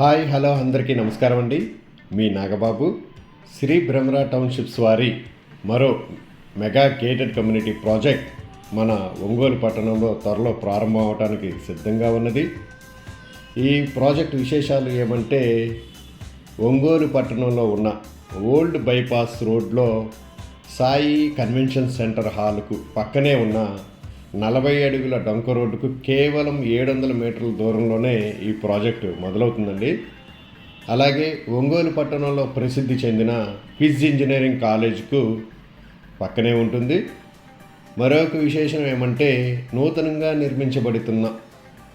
Hi hello అందరికీ నమస్కారం అండి. మీ నాగబాబు శ్రీ భ్రమరా టౌన్షిప్స్ వారి మరో మెగా గేటెడ్ కమ్యూనిటీ ప్రాజెక్ట్ మన ఒంగోలు పట్టణంలో త్వరలో ప్రారంభం అవడానికి సిద్ధంగా ఉన్నది. ఈ ప్రాజెక్ట్ విశేషాలు ఏమంటే ఒంగోలు పట్టణంలో ఉన్న ఓల్డ్ బైపాస్ రోడ్లో సాయి కన్వెన్షన్ సెంటర్ హాల్కు పక్కనే ఉన్న నలభై అడుగుల డొంక రోడ్డుకు కేవలం ఏడు వందల మీటర్ల దూరంలోనే ఈ ప్రాజెక్టు మొదలవుతుందండి. అలాగే ఒంగోలు పట్టణంలో ప్రసిద్ధి చెందిన ఫిజ్ ఇంజనీరింగ్ కాలేజ్కు పక్కనే ఉంటుంది. మరొక విశేషం ఏమంటే నూతనంగా నిర్మించబడుతున్న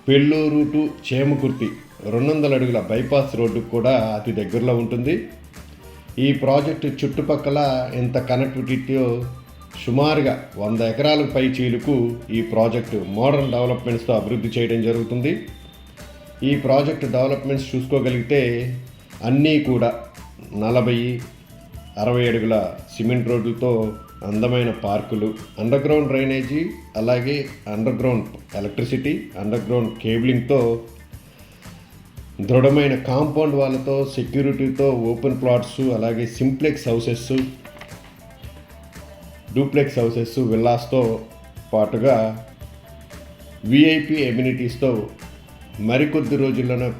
పెళ్ళూరు టు చేమకుర్తి రెండు వందల అడుగుల బైపాస్ రోడ్డుకు కూడా అతి దగ్గరలో ఉంటుంది. ఈ ప్రాజెక్టు చుట్టుపక్కల ఎంత కనెక్టివిటీతో సుమారుగా వంద ఎకరాల పై చీలుకు ఈ ప్రాజెక్టు మోడర్న్ డెవలప్మెంట్స్తో అభివృద్ధి చేయడం జరుగుతుంది. ఈ ప్రాజెక్టు డెవలప్మెంట్స్ చూసుకోగలిగితే అన్నీ కూడా నలభై అరవై అడుగుల సిమెంట్ రోడ్లతో అందమైన పార్కులు అండర్గ్రౌండ్ డ్రైనేజీ అలాగే అండర్గ్రౌండ్ ఎలక్ట్రిసిటీ అండర్గ్రౌండ్ కేబులింగ్తో దృఢమైన కాంపౌండ్ వాళ్ళతో సెక్యూరిటీతో ఓపెన్ ప్లాట్స్ అలాగే సింప్లెక్స్ హౌసెస్ డూప్లెక్స్ హౌసెస్ విల్లాస్తో పాటుగా విఐపి ఎమ్యూనిటీస్తో మరికొద్ది రోజుల్లోనే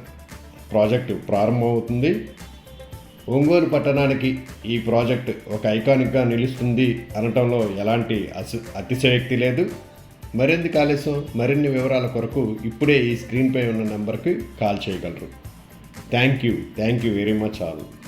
ప్రాజెక్టు ప్రారంభమవుతుంది. ఒంగోలు పట్టణానికి ఈ ప్రాజెక్ట్ ఒక ఐకానిక్గా నిలుస్తుంది అనటంలో ఎలాంటి అతి అతిశయక్తి లేదు. మరెందుకు ఆలస్యం? మరిన్ని వివరాల కొరకు ఇప్పుడే ఈ స్క్రీన్పై ఉన్న నెంబర్కి కాల్ చేయగలరు. Thank you. Thank you very much all.